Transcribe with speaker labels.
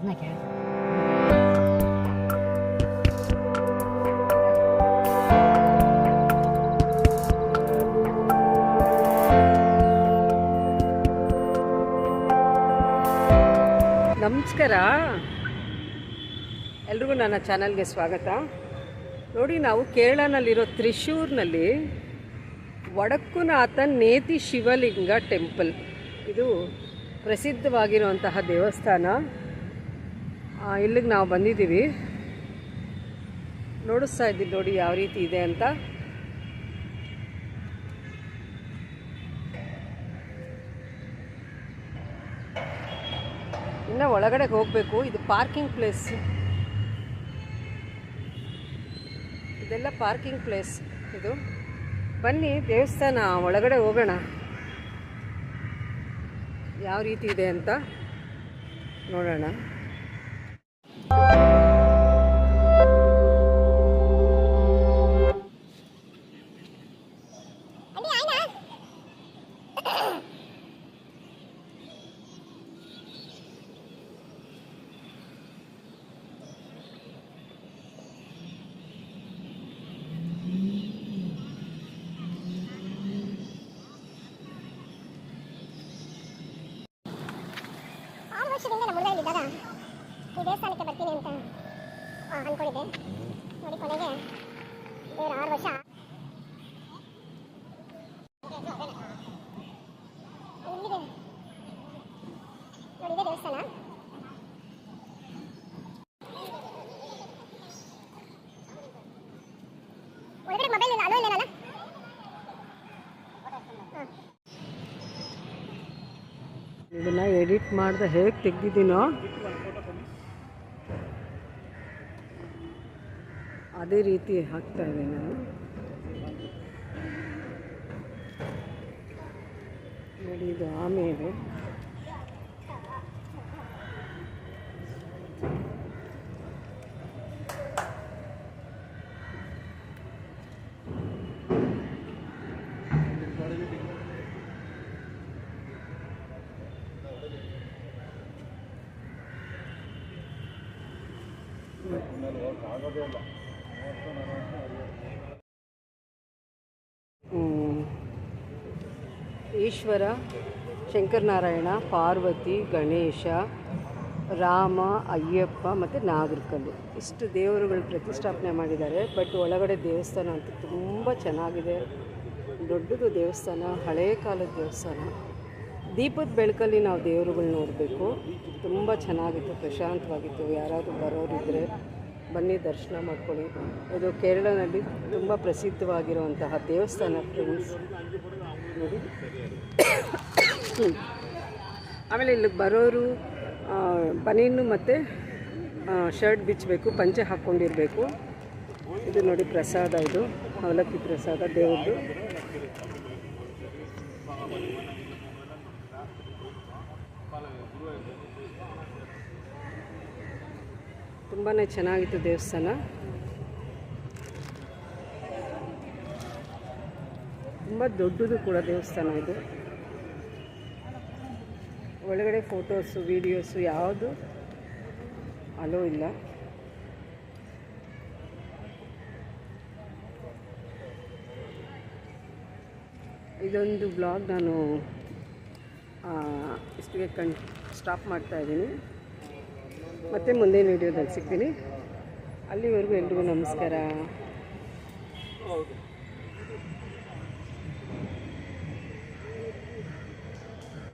Speaker 1: ನಮಸ್ಕಾರ. ಎಲ್ರಿಗೂ ನನ್ನ ಚಾನಲ್ಗೆ ಸ್ವಾಗತ. ನೋಡಿ, ನಾವು ಕೇರಳನಲ್ಲಿರೋ ತ್ರಿಶೂರ್ನಲ್ಲಿ ವಡಕ್ಕುನಾಥ ನೇತಿ ಶಿವಲಿಂಗ ಟೆಂಪಲ್. ಇದು ಪ್ರಸಿದ್ಧವಾಗಿರುವಂತಹ ದೇವಸ್ಥಾನ. ಇಲ್ಲಿಗೆ ನಾವು ಬಂದಿದ್ದೀವಿ. ನೋಡಿಸ್ತಾ ಇದ್ದೀವಿ ನೋಡಿ ಯಾವ ರೀತಿ ಇದೆ ಅಂತ. ಇನ್ನು ಒಳಗಡೆ ಹೋಗಬೇಕು. ಇದು ಪಾರ್ಕಿಂಗ್ ಪ್ಲೇಸ್. ಇದೆಲ್ಲ ಪಾರ್ಕಿಂಗ್ ಪ್ಲೇಸ್ ಇದು. ಬನ್ನಿ, ದೇವಸ್ಥಾನ ಒಳಗಡೆ ಹೋಗೋಣ. ಯಾವ ರೀತಿ ಇದೆ ಅಂತ ನೋಡೋಣ.
Speaker 2: ಆರು ವರ್ಷದಿಂದ ನಮ್ಮ ಹುಡುಗ ಇಲ್ಲಿದ್ದಾಗ ಈ ದೇವಸ್ಥಾನಕ್ಕೆ ಬರ್ತೀನಿ ಅಂತ ಆ, ಅನ್ಕೊಂಡಿದ್ದೆ. ನೋಡಿ ಕೊನೆಗೆ ದೇವ್ರ ಆರು ವರ್ಷ. ಇಲ್ಲಿದೆ ನೋಡಿ ಇದೆ ದೇವಸ್ಥಾನ. ಮೊಬೈಲ್ ಇಲ್ಲ ಅಲೋ
Speaker 1: ಇದನ್ನ ಎಡಿಟ್ ಮಾಡ್ದೆ ಹೇಗೆ ತೆಗ್ದಿದ್ದೀನೋ? ಅದೇ ರೀತಿ ಹಾಕ್ತಾ ಇದ್ದೀನಿ ನಾನು ನೋಡಿ ಇದು ಆಮೇಲೆ ಹ್ಮ್. ಈಶ್ವರ, ಶಂಕರನಾರಾಯಣ, ಪಾರ್ವತಿ, ಗಣೇಶ, ರಾಮ, ಅಯ್ಯಪ್ಪ ಮತ್ತು ನಾಗರಕಲ್ಲು ಇಷ್ಟು ದೇವರುಗಳು ಪ್ರತಿಷ್ಠಾಪನೆ ಮಾಡಿದ್ದಾರೆ. ಬಟ್ ಒಳಗಡೆ ದೇವಸ್ಥಾನ ಅಂತೂ ತುಂಬ ಚೆನ್ನಾಗಿದೆ. ದೊಡ್ಡದು ದೇವಸ್ಥಾನ ಹಳೆಯ ಕಾಲದ ದೇವಸ್ಥಾನ. ದೀಪದ ಬೆಳಕಲ್ಲಿ ನಾವು ದೇವರುಗಳು ನೋಡಬೇಕು. ತುಂಬ ಚೆನ್ನಾಗಿತ್ತು, ಪ್ರಶಾಂತವಾಗಿತ್ತು. ಯಾರಾದರೂ ಬರೋರಿದ್ದರೆ ಬನ್ನಿ, ದರ್ಶನ ಮಾಡ್ಕೊಳ್ಳಿ. ಇದು ಕೇರಳದಲ್ಲಿ ತುಂಬ ಪ್ರಸಿದ್ಧವಾಗಿರುವಂತಹ ದೇವಸ್ಥಾನ ಫ್ರೆಂಡ್ಸ್ ನೋಡಿ. ಆಮೇಲೆ ಇಲ್ಲಿಗೆ ಬರೋರು ಬನೀನು ಮತ್ತು ಶರ್ಟ್ ಬಿಚ್ಚಬೇಕು ಪಂಚೆ ಹಾಕ್ಕೊಂಡಿರಬೇಕು. ಇದು ನೋಡಿ ಪ್ರಸಾದ ಇದು, ಅವಲಕ್ಕಿ ಪ್ರಸಾದ ದೇವ್ರದ್ದು ತುಂಬಾ ಚೆನ್ನಾಗಿತ್ತು ದೇವಸ್ಥಾನ. ತುಂಬ ದೊಡ್ಡದು ಕೂಡ ದೇವಸ್ಥಾನ ಇದು. ಒಳಗಡೆ ಫೋಟೋಸು, ವೀಡಿಯೋಸು ಯಾವುದು ಅಲೋ ಇಲ್ಲ. ಇದೊಂದು ಬ್ಲಾಗ್ ನಾನು ಇಷ್ಟಿಗೆ ಕಣ್ ಸ್ಟಾಪ್ ಮಾಡ್ತಾ ಇದ್ದೀನಿ. ಮತ್ತೆ ಮುಂದಿನ ವಿಡಿಯೋದಲ್ಲಿ ಸಿಗ್ತೀನಿ. ಅಲ್ಲಿವರೆಗೂ ಎಲ್ರಿಗೂ ನಮಸ್ಕಾರ.